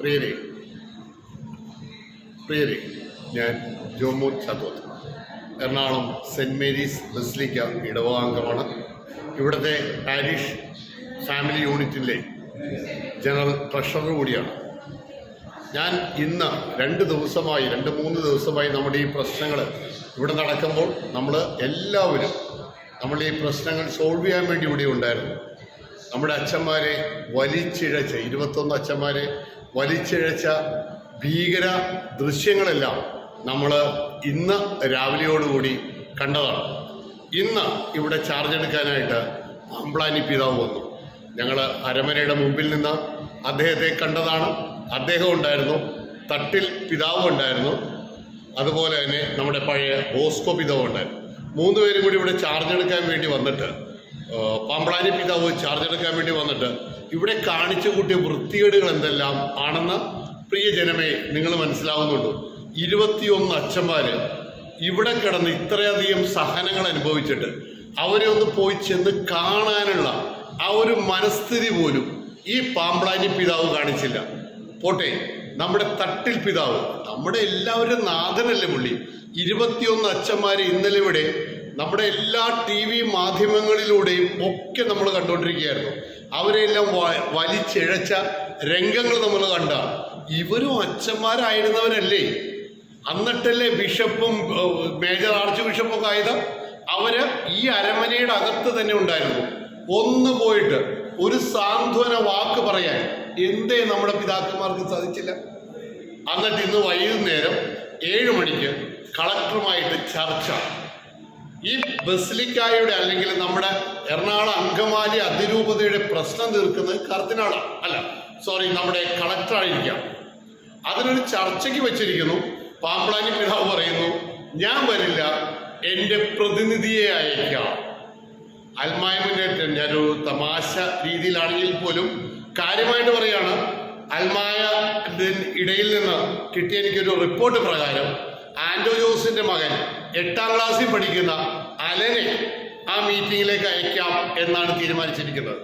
പ്രിയരെ പ്രിയരെ ഞാൻ Jomo Chathoth. Ernakulam saint Mary's basilica ഇടവാംഗമാണ് ഇവിടുത്തെ പാരിഷ് ഫാമിലി യൂണിറ്റിലെ ജനറൽ ട്രഷറർ കൂടിയാണ്. ഞാൻ ഇന്ന് രണ്ട് ദിവസമായി രണ്ട് മൂന്ന് ദിവസമായി നമ്മുടെ ഈ പ്രശ്നങ്ങൾ ഇവിടെ നടക്കുമ്പോൾ നമ്മൾ എല്ലാവരും നമ്മൾ ഈ പ്രശ്നങ്ങൾ സോൾവ് ചെയ്യാൻ വേണ്ടി ഇവിടെ ഉണ്ടായിരുന്നു. നമ്മുടെ അച്ഛന്മാരെ വലിച്ചിഴച്ച് ഇരുപത്തൊന്ന് അച്ഛന്മാരെ വലിച്ചിഴച്ച ഭീകര ദൃശ്യങ്ങളെല്ലാം നമ്മൾ ഇന്ന് രാവിലെയോടുകൂടി കണ്ടതാണ്. ഇന്ന് ഇവിടെ ചാർജ് എടുക്കാനായിട്ട് അമ്പ്ലാനി പിതാവ് വന്നു. ഞങ്ങൾ അരമനയുടെ മുമ്പിൽ നിന്ന് അദ്ദേഹത്തെ കണ്ടതാണ്. അദ്ദേഹം ഉണ്ടായിരുന്നു. തട്ടിൽ പിതാവ് ഉണ്ടായിരുന്നു. അതുപോലെ തന്നെ നമ്മുടെ പഴയ ബോസ്കോ പിതാവ് ഉണ്ടായിരുന്നു. മൂന്ന് പേരും കൂടി ഇവിടെ ചാർജ് എടുക്കാൻ വേണ്ടി വന്നിട്ട് പാമ്പ്ളാനി പിതാവ് ചാർജ് എടുക്കാൻ വേണ്ടി വന്നിട്ട് ഇവിടെ കാണിച്ചു കൂട്ടിയ വൃത്തികേടുകൾ എന്തെല്ലാം ആണെന്ന് പ്രിയ ജനമേ നിങ്ങൾ മനസ്സിലാവുന്നുണ്ട്? ഇരുപത്തിയൊന്ന് അച്ഛന്മാര് ഇവിടെ കിടന്ന് ഇത്രയധികം സഹനങ്ങൾ അനുഭവിച്ചിട്ട് അവരെ ഒന്ന് പോയി ചെന്ന് കാണാനുള്ള ആ ഒരു മനസ്ഥിതി പോലും ഈ പാമ്പ്ളാനി പിതാവ് കാണിച്ചില്ല. പോട്ടെ നമ്മുടെ തട്ടിൽ പിതാവ് നമ്മുടെ എല്ലാവരും നാഥനല്ലേ പുള്ളി. ഇരുപത്തിയൊന്ന് അച്ഛന്മാരെ ഇന്നലെ ഇവിടെ നമ്മുടെ എല്ലാ ടി വി മാധ്യമങ്ങളിലൂടെയും ഒക്കെ നമ്മൾ കണ്ടുകൊണ്ടിരിക്കുകയായിരുന്നു അവരെല്ലാം വലിച്ചിഴച്ച രംഗങ്ങൾ നമ്മൾ കണ്ട. ഇവരും അച്ഛന്മാരായിരുന്നവരല്ലേ? അന്നിട്ടല്ലേ ബിഷപ്പും മേജർ ആർച്ച് ബിഷപ്പൊക്കെ ആയത്? അവർ ഈ അരമനയുടെ അകത്ത് തന്നെ ഉണ്ടായിരുന്നു. ഒന്ന് പോയിട്ട് ഒരു സാന്ത്വന വാക്ക് പറയാൻ. എന്തേ നമ്മുടെ പിതാക്കന്മാർക്ക് സാധിച്ചില്ല? എന്നിട്ട് ഇന്ന് വൈകുന്നേരം ഏഴ് മണിക്ക് കളക്ടറുമായിട്ട് ചർച്ച. ഈ ബസിലിക്കായുടെ അല്ലെങ്കിൽ നമ്മുടെ എറണാകുളം അങ്കമാലി അതിരൂപതയുടെ പ്രശ്നം തീർക്കുന്നത് കർദിനാളാണ് അല്ല സോറി നമ്മുടെ കളക്ടറായിരിക്കാം. അതിനൊരു ചർച്ചയ്ക്ക് വെച്ചിരിക്കുന്നു. പാമ്പ്ളാനി പിതാവ് പറയുന്നു ഞാൻ വരില്ല എന്റെ പ്രതിനിധിയെ അയക്കാം. അൽമായമിന്റെ ഞാനൊരു തമാശ രീതിയിലാണെങ്കിൽ പോലും കാര്യമായിട്ട് പറയാണ് അൽമായ ഇടയിൽ നിന്ന് കിട്ടിയ എനിക്കൊരു റിപ്പോർട്ട് പ്രകാരം ആൻഡോ ജോസിന്റെ മകൻ എട്ടാം ക്ലാസ്സിൽ പഠിക്കുന്ന അലനെ ആ മീറ്റിങ്ങിലേക്ക് അയക്കാം എന്നാണ് തീരുമാനിച്ചിരിക്കുന്നത്.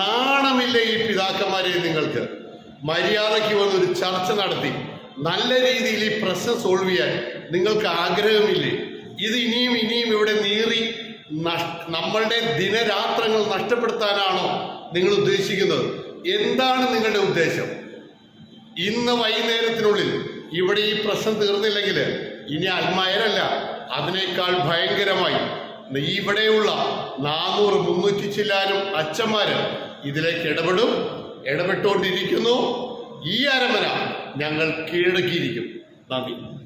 നാണമില്ല ഈ പിതാക്കന്മാരെ നിങ്ങൾക്ക്. മര്യാദയ്ക്ക് വന്നൊരു ചർച്ച നടത്തി. നല്ല രീതിയിൽ ഈ പ്രശ്നം സോൾവ് ചെയ്യാൻ നിങ്ങൾക്ക് ആഗ്രഹമില്ലേ? ഇത് ഇനിയും ഇനിയും ഇവിടെ നീറി നമ്മളുടെ ദിനരാത്രങ്ങൾ നഷ്ടപ്പെടുത്താനാണോ നിങ്ങൾ ഉദ്ദേശിക്കുന്നത്? എന്താണ് നിങ്ങളുടെ ഉദ്ദേശം? ഇന്ന് വൈകുന്നേരത്തിനുള്ളിൽ ഇവിടെ ഈ പ്രശ്നം തീർന്നില്ലെങ്കിൽ ഇനി അൽമായരല്ല. അതിനേക്കാൾ ഭയങ്കരമായി ഇവിടെയുള്ള നാനൂറ് മുന്നൂറ്റി ചില്ലാനും അച്ഛന്മാര് ഇതിലേക്ക് ഇടപെടും. ഇടപെട്ടുകൊണ്ടിരിക്കുന്നു. ഈ അരമന ഞങ്ങൾ കീഴടക്കിയിരിക്കും. നന്ദി.